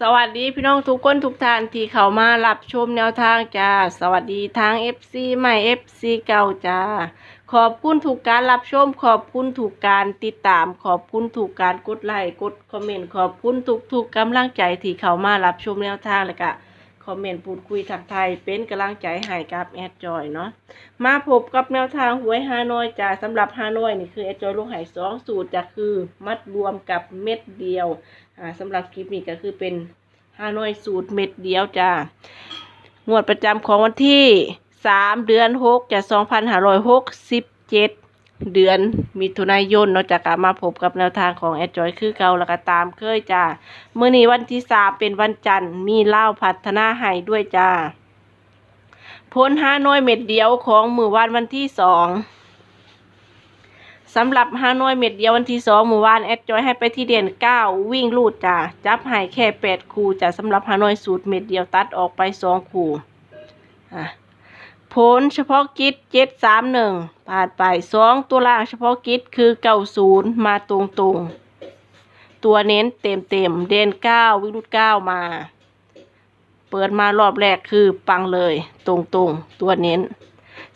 สวัสดีพี่น้องทุกคนทุกท่านที่เข้ามารับชมแนวทางจ้าสวัสดีทาง FC ใหม่ FC เก่าจ้าขอบคุณถูกการรับชม ขอบคุณถูกการติดตาม ขอบคุณถูกการกดไลค์กดคอมเมนต์ขอบคุณทุกๆกกำลังใจที่เข้ามารับชมแนวทางเลยกะ คอมเมนต์พูดคุยทักไทยเป็นกำลังใจให้กับแอดจอยเนาะมาพบกับแนวทางหวยฮานอยจ้าสำหรับฮานอยนี่คือแอดจอยลูกหายสองสูตรจะคือมัดรวมกับเม็ดเดียวอ่าสำหรับคลิปนี้ก็คือเป็นฮานอยสูตรเม็ดเดียวจ้างวดประจำของวันที่สามเดือนหกจะสองพันห้าร้อยหกสิบเจ็ด เดือนมิถุนายนเนาะจากลับมาพบกับแนวทางของแอดจอยคือเก่าแล้วก็ตามเคยจ้าเมื่อนี้วันที่สามเป็นวันจันทร์มีเล่าพัฒนาให้ด้วยจ้าพ้นห้าน้อยเม็ดเดียวของมือวานวันที่สองสำหรับฮาน้อยเม็ดเดียววันที่สองมู่วานแอดจอยให้ไปที่เด่นเก้าวิ่งลูดจ้ะจับให้แค่แปดคู่จ้ะสำหรับฮาน้อยสูตรเม็ดเดียวตัดออกไปสองคู่อะ ผลเฉพาะกิจเจ็ดสามหนึ่งผ่านไปสองตัวล่างเฉพาะกิจคือเก้าศูนย์มาตรงตรงตัวเน้นเต็มเต็มเด่นเก้าวิ่งลูดเก้ามา เปิดมารอบแรกคือปังเลยตรงตรงตัวเน้น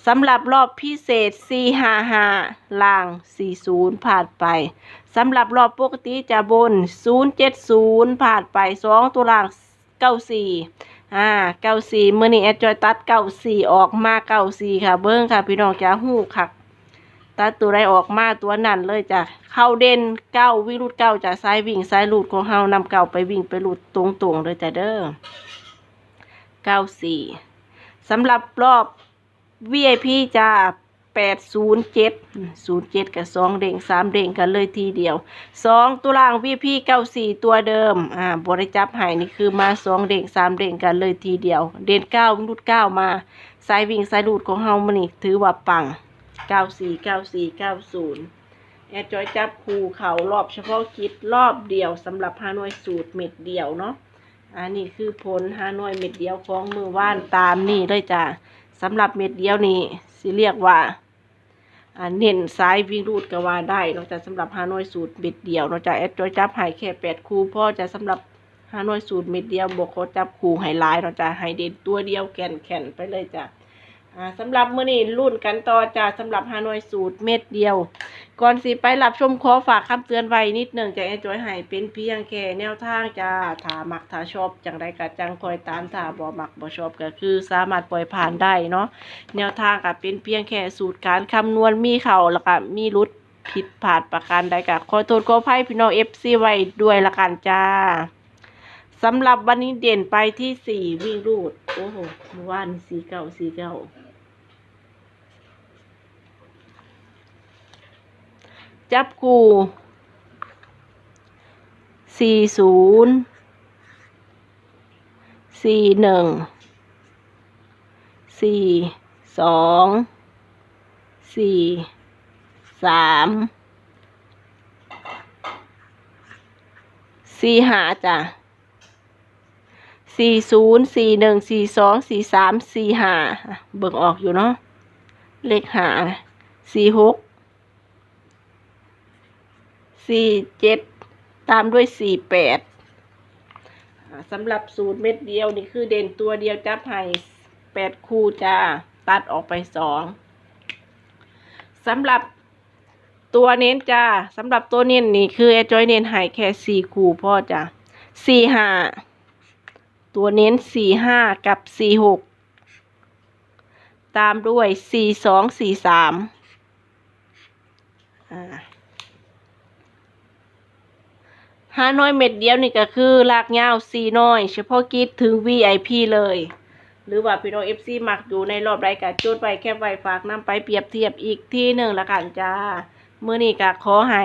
สำหรับรอบพิเศษ 455ล่าง 40 ผ่านไป สำหรับรอบปกติจะบน 070 ผ่านไป 2 ตัวล่าง 94 อ่า94เมื่อนี้แอดจอยตัด94ออกมาเก้าสี่ค่ะ เบิ้งค่ะ พี่น้องจะหู้ค่ะตัดตัวใดออกมาตัวนั่นเลยจ้ะเข้าเด่นเก้าวิรุดเก้าจะซ้ายวิ่งซ้ายลูดของเฮานำเก่าไปวิ่งไปลูดตรงตรงเลยจ้ะเด้อ94สำหรับรอบ VIP จ้า 807 07กับ2เด้ง3เด้งกันเลยทีเดียว2ตัวล่าง VIP 94ตัวเดิมอ่าบริจับหายนี่คือมา2เด้ง3เด้งกันเลยทีเดียว เด่น9วิ่งรูด9มาสายวิ่งสายรูดของเฮามันนี่ถือว่าปัง94 94 90แอดจอยจับคูเขารอบเฉพาะกิจรอบเดียวสำหรับฮานอยสูตรเม็ดเดียวเนาะอันนี้คือผลฮานอยเม็ดเดียวของมือว่านตามนี่เลยจ้ะสำหรับเม็ดเดียวนี่สิเรียกว่า เน้นซ้ายวิ่งรูดก็ว่าได้นอกจากสำหรับฮานอยสูตรเม็ดเดียวนอกจากแอดจอยจับหายแค่แปดคู่พ่อจะสำหรับฮานอยสูตรเม็ดเดียวบวกเขาจับคู่หายลายนอกจากให้เด่นตัวเดียวแก่นแขนไปเลยจ้ะอ่าสำหรับมื้อนี้รุ่นกันต่อจ้ะสำหรับฮานอยสูตรเม็ดเดียว ก่อนสิไปรับชมขอฝากคำเตือนไว้นิดหนึ่งจากแอดจอยให้เป็นเพียงแค่แนวทางจ้าถามักถ้าชอบจังใดก็จังคอยตามถ้าบ่มักบ่ชอบก็คือสามารถปล่อยผ่านได้เนาะแนวทางก็เป็นเพียงแค่สูตรการคำนวณมีเข้าแล้วก็มีรุดผิดพลาดประการใดก็ขอโทษขออภัยพี่น้อง FC ไว้ด้วยละกันจ้าสำหรับวันนี้เด่นไปที่สี่วิ่งรูดโอ้โหเมื่อวานสี่เก้าสี่เก้า จับคู่สี่ศูนย์สี่หนึ่งสี่สองสี่สามสี่หาจ้ะสี่ศูนย์สี่หนึ่งสี่สองสี่สามสี่หาเบิ่งออกอยู่เนาะเลขหาสี่หก สี่เจ็ดตามด้วยสี่แปดสำหรับสูตรเม็ดเดียวนี่คือเด่นตัวเดียวจับให้แปดคู่จ้า ตัดออกไปสองสำหรับตัวเน้นจ้าสำหรับตัวเน้นนี่คือแอจอยเน้นให้แค่สี่คู่พ่อจ้าสี่ห้าตัวเน้นสี่ห้ากับสี่หกตามด้วยสี่สองสี่สามอ่า ห้าน้อยเม็ดเดียวนี่ก็คือลากยาวซีน้อย เฉพาะกิจถึง VIP เลย หรือว่าพี่น้อง FC มักอยู่ในรอบรการจดไว้แคบไว้ฝากนำไปเปรียบเทียบอีกที่หนึ่งละกันจ้าเมื่อนี้ก็ขอให้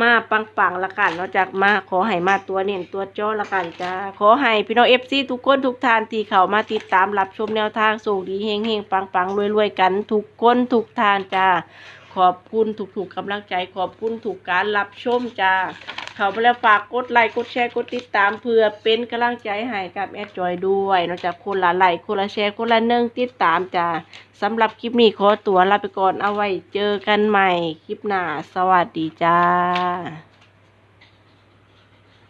มาปังปังๆละกันเนอกจากมาขอให้มาตัวเน้นตัวจ้อละกันจ้าขอให้พี่น้อง FC ทุกคนทุกท่านที่เข้ามาติดตามรับชมแนวทางส่งดีเฮงเฮงปังปังๆรวยๆกัน ทุกคนทุกท่านจ้าขอบคุณถูกๆกำลังใจ ขอบคุณถูกการรับชมจ้า เขาไปแล้วฝากกดไลค์กดแชร์กดติดตามเพื่อเป็นกำลังใจให้กับแอดจอยด้วยนอกจากคนละไลค์คนละแชร์คนละหนึ่งติดตามจ้าสำหรับคลิปนี้ขอตัวลาไปก่อนเอาไว้เจอกันใหม่คลิปหน้าสวัสดีจ้า